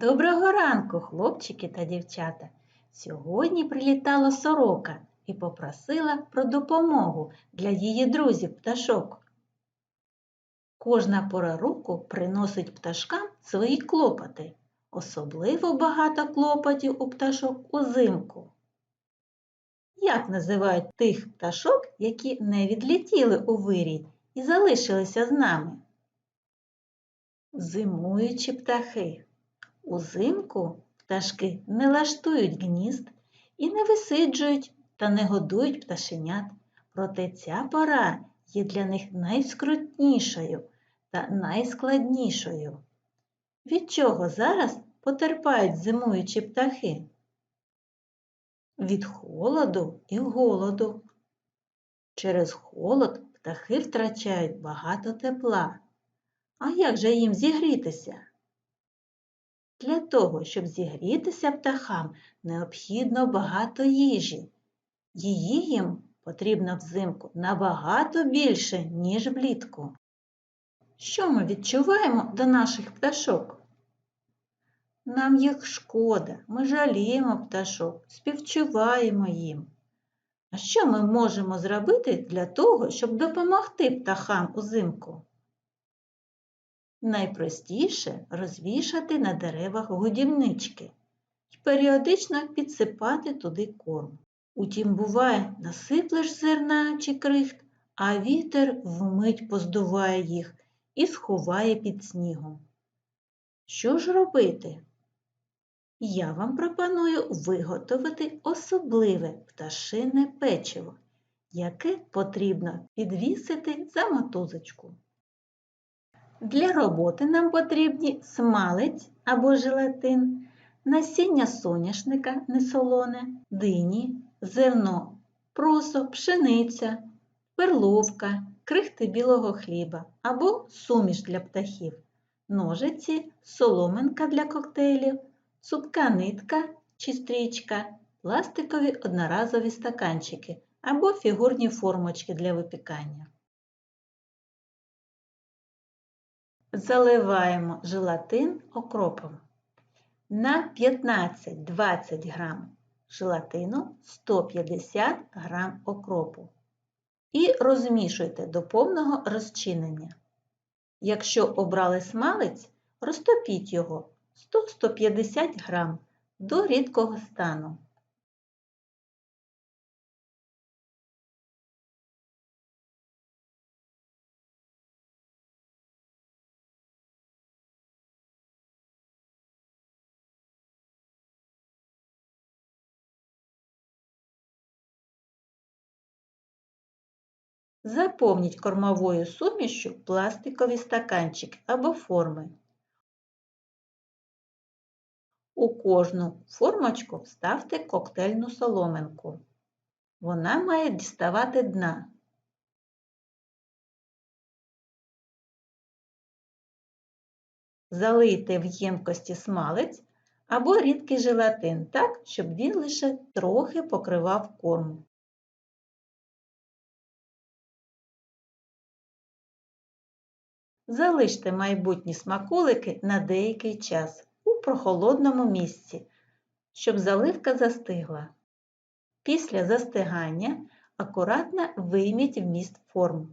Доброго ранку, хлопчики та дівчата. Сьогодні прилітала сорока і попросила про допомогу для її друзів пташок. Кожна пора року приносить пташкам свої клопоти. Особливо багато клопотів у пташок узимку. Як називають тих пташок, які не відлетіли у вирій і залишилися з нами? Зимуючі птахи. Узимку пташки не лаштують гнізд і не висиджують та не годують пташенят. Проте ця пора є для них найскрутнішою та найскладнішою. Від чого зараз потерпають зимуючі птахи? Від холоду і голоду. Через холод птахи втрачають багато тепла. А як же їм зігрітися? Для того, щоб зігрітися птахам, необхідно багато їжі. Її їм потрібно взимку набагато більше, ніж влітку. Що ми відчуваємо до наших пташок? Нам їх шкода, ми жаліємо пташок, співчуваємо їм. А що ми можемо зробити для того, щоб допомогти птахам узимку? Найпростіше розвішати на деревах годівнички і періодично підсипати туди корм. Утім, буває, насиплеш зерна чи крихт, а вітер вмить поздуває їх і сховає під снігом. Що ж робити? Я вам пропоную виготовити особливе пташине печиво, яке потрібно підвісити за мотузочку. Для роботи нам потрібні смалець або желатин, насіння соняшника несолоне, дині, зерно, просо, пшениця, перловка, крихти білого хліба або суміш для птахів, ножиці, соломинка для коктейлів, цупка нитка чи стрічка, пластикові одноразові стаканчики або фігурні формочки для випікання. Заливаємо желатин окропом. На 15-20 грам желатину 150 грам окропу. І розмішуйте до повного розчинення. Якщо обрали смалець, розтопіть його 100-150 грам до рідкого стану. Заповніть кормовою сумішю пластикові стаканчики або форми. У кожну формочку вставте коктейльну соломинку. Вона має діставати дна. Залийте в ємкості смалець або рідкий желатин так, щоб він лише трохи покривав корм. Залиште майбутні смаколики на деякий час у прохолодному місці, щоб заливка застигла. Після застигання акуратно вийміть вміст форм.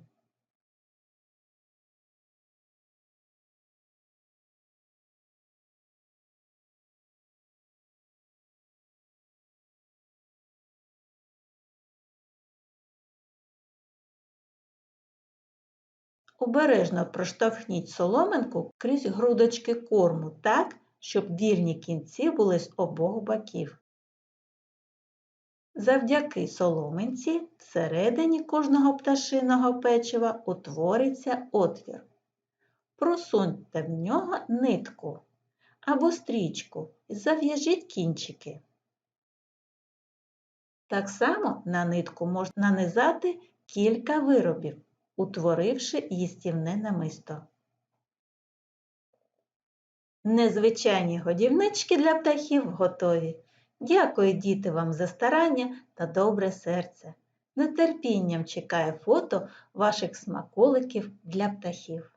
Обережно проштовхніть соломинку крізь грудочки корму так, щоб вільні кінці були з обох боків. Завдяки соломинці всередині кожного пташиного печива утвориться отвір. Просуньте в нього нитку або стрічку і зав'яжіть кінчики. Так само на нитку можна нанизати кілька виробів утворивши їстівне намисто. Незвичайні годівнички для птахів готові. Дякую, діти, вам за старання та добре серце. Нетерпінням чекає фото ваших смаколиків для птахів.